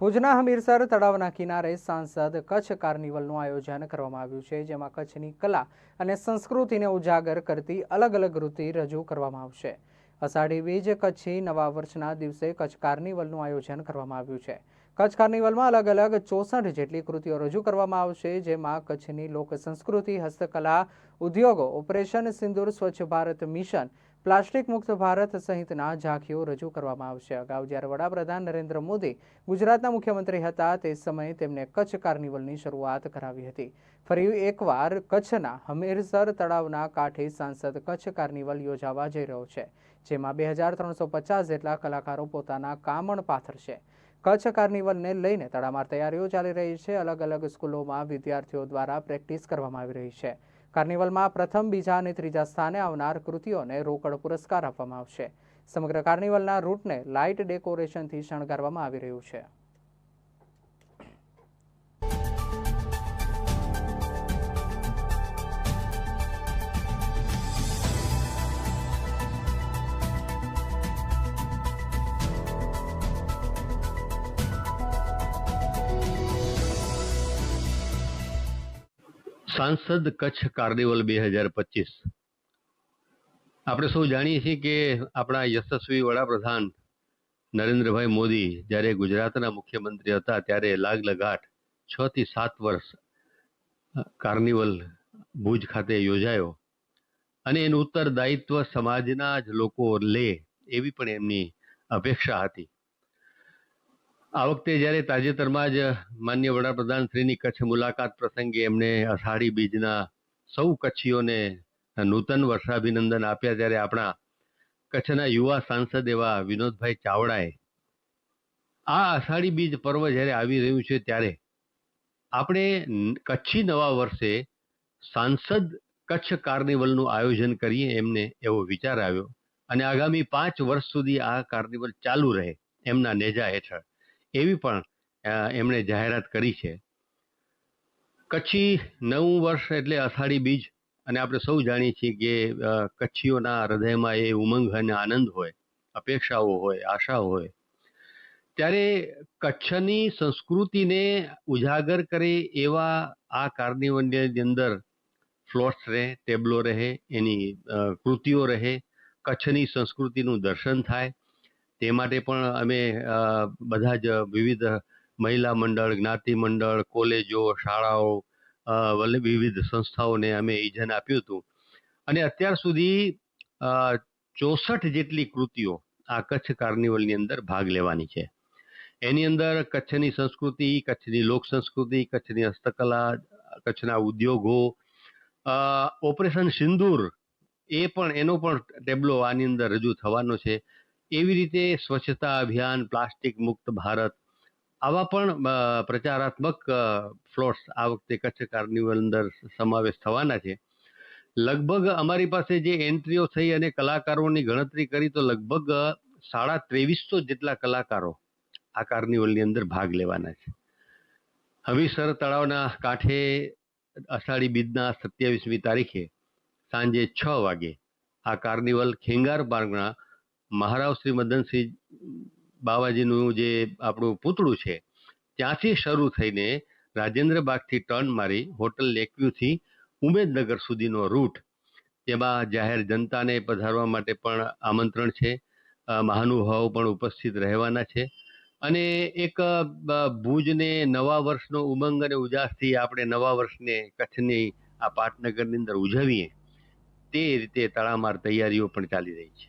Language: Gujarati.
ભુજના હમીરસર તળાવના કિનારે સાંસદ કચ્છ કાર્નિવલનું આયોજન કરવામાં આવ્યું છે, જેમાં કચ્છની કલા અને સંસ્કૃતિને ઉજાગર કરતી અલગ અલગ કૃતિ રજૂ કરવામાં આવશે. અષાઢી બીજ કચ્છી નવા વર્ષના દિવસે કચ્છ કાર્નિવલનું આયોજન કરવામાં આવ્યું છે. કચ્છ કાર્નિવલમાં અલગ અલગ ચોસઠ જેટલી કૃતિઓ રજૂ કરવામાં આવશે, જેમાં કચ્છની લોક સંસ્કૃતિ હસ્તકલા, ઉદ્યોગો, ઓપરેશન સિંદૂર, સ્વચ્છ ભારત મિશન પ્લાસ્ટિક મુક્ત ભારત સહિતના ઝાંખીઓ રજૂ કરવામાં આવશે. અગાઉ જ્યારે વડાપ્રધાન નરેન્દ્ર મોદી ગુજરાતના મુખ્યમંત્રી હતા, તે સમયે તેમને કચ્છ કાર્નિવલની શરૂઆત કરાવી હતી. ફરી એકવાર કચ્છના હમીરસર તળાવના કાંઠે સાંસદ કચ્છ કાર્નિવલ યોજાવા જઈ રહ્યો છે, જેમાં બે હજાર ત્રણસો પચાસ જેટલા કલાકારો પોતાના કામણ પાથરશે. કચ્છ કાર્નિવલને લઈને તડામાર તૈયારીઓ ચાલી રહી છે. અલગ અલગ સ્કૂલોમાં વિદ્યાર્થીઓ દ્વારા પ્રેક્ટિસ કરવામાં આવી રહી છે. કાર્નિવલમાં પ્રથમ, બીજા અને ત્રીજા સ્થાને આવનાર કૃતિઓને રોકડ પુરસ્કાર આપવામાં આવશે. સમગ્ર કાર્નિવલના રૂટને લાઇટ ડેકોરેશનથી શણગારવામાં આવી રહ્યું છે. સાંસદ કચ્છ કાર્નિવલ બે હજાર પચીસ. આપણે સૌ જાણીએ છીએ કે આપણા યશસ્વી વડાપ્રધાન નરેન્દ્રભાઈ મોદી જ્યારે ગુજરાતના મુખ્યમંત્રી હતા ત્યારે લાગ લગાટ છ થી સાત વર્ષ કાર્નિવલ ભુજ ખાતે યોજાયો. અને એનું ઉત્તરદાયિત્વ સમાજના જ લોકો લે એવી પણ એમની અપેક્ષા હતી. આ વખતે જ્યારે તાજેતરમાં જ માન્ય વડાપ્રધાન શ્રીની કચ્છ મુલાકાત પ્રસંગે એમણે અષાઢી બીજના સૌ કચ્છીઓને નૂતન વર્ષાભિનંદન આપ્યા ત્યારે આપણા કચ્છના યુવા સાંસદ એવા વિનોદભાઈ ચાવડાએ આ અષાઢી બીજ પર્વ જ્યારે આવી રહ્યું છે ત્યારે આપણે કચ્છી નવા વર્ષે સાંસદ કચ્છ કાર્નિવલનું આયોજન કરીએ એમને એવો વિચાર આવ્યો. અને આગામી પાંચ વર્ષ સુધી આ કાર્નિવલ ચાલુ રહે એમના નેજા હેઠળ. એવી પણ એમણે જાહેરાત કરી છે. કચ્છી નવું વર્ષ એટલે અષાઢી બીજ અને આપણે સૌ જાણીએ છીએ કે કચ્છીઓના હૃદયમાં એ ઉમંગ અને આનંદ હોય, અપેક્ષાઓ હોય, આશા હોય. ત્યારે કચ્છની સંસ્કૃતિને ઉજાગર કરે એવા આ કાર્નિવલની અંદર ફ્લોટ્સ રહે, ટેબલો રહે, એની કૃતિઓ રહે, કચ્છની સંસ્કૃતિનું દર્શન થાય. તે માટે પણ અમે બધા જ વિવિધ મહિલા મંડળ, જ્ઞાતિ મંડળ, કોલેજો, શાળાઓ વિવિધ સંસ્થાઓને અમે ઇજન આપ્યું હતું. અને અત્યાર સુધી ચોસઠ જેટલી કૃતિઓ આ કચ્છ કાર્નિવલની અંદર ભાગ લેવાની છે. એની અંદર કચ્છની સંસ્કૃતિ, કચ્છની લોક સંસ્કૃતિ, કચ્છની હસ્તકલા, કચ્છના ઉદ્યોગો ઓપરેશન સિંદૂર એ પણ, એનો પણ ટેબલો આની અંદર રજૂ થવાનો છે. એવી રીતે સ્વચ્છતા અભિયાન, પ્લાસ્ટિક મુક્ત ભારત, આવા પણ પ્રચારાત્મક ફ્લોટ્સ આ વખતે કચ્છ કાર્નિવલ અંદર સમાવેશ થવાના છે. લગભગ અમારી પાસે જે એન્ટ્રીઓ થઈ અને કલાકારોની ગણતરી કરી, તો લગભગ સાડા ત્રેવીસો જેટલા કલાકારો આ કાર્નિવલની અંદર ભાગ લેવાના છે. હમીસર તળાવના કાંઠે અષાઢી બીજના સત્યાવીસમી તારીખે સાંજે છ વાગે આ કાર્નિવલ ખેંગાર પાર્કના મહારાવ શ્રી મદનસિંહ બાવાજીનું જે આપણું પૂતળું છે, ત્યાંથી શરૂ થઈને રાજેન્દ્ર બાગથી ટર્ન મારી હોટલ લેકવ્યુથી ઉમેદનગર સુધીનો રૂટ. તેમાં જાહેર જનતાને પધારવા માટે પણ આમંત્રણ છે. મહાનુભાવો પણ ઉપસ્થિત રહેવાના છે. અને એક ભુજને નવા વર્ષનો ઉમંગ અને ઉજાસથી આપણે નવા વર્ષને કચ્છની આ પાટનગરની અંદર ઉજવીએ, તે રીતે તડામાર તૈયારીઓ પણ ચાલી રહી છે.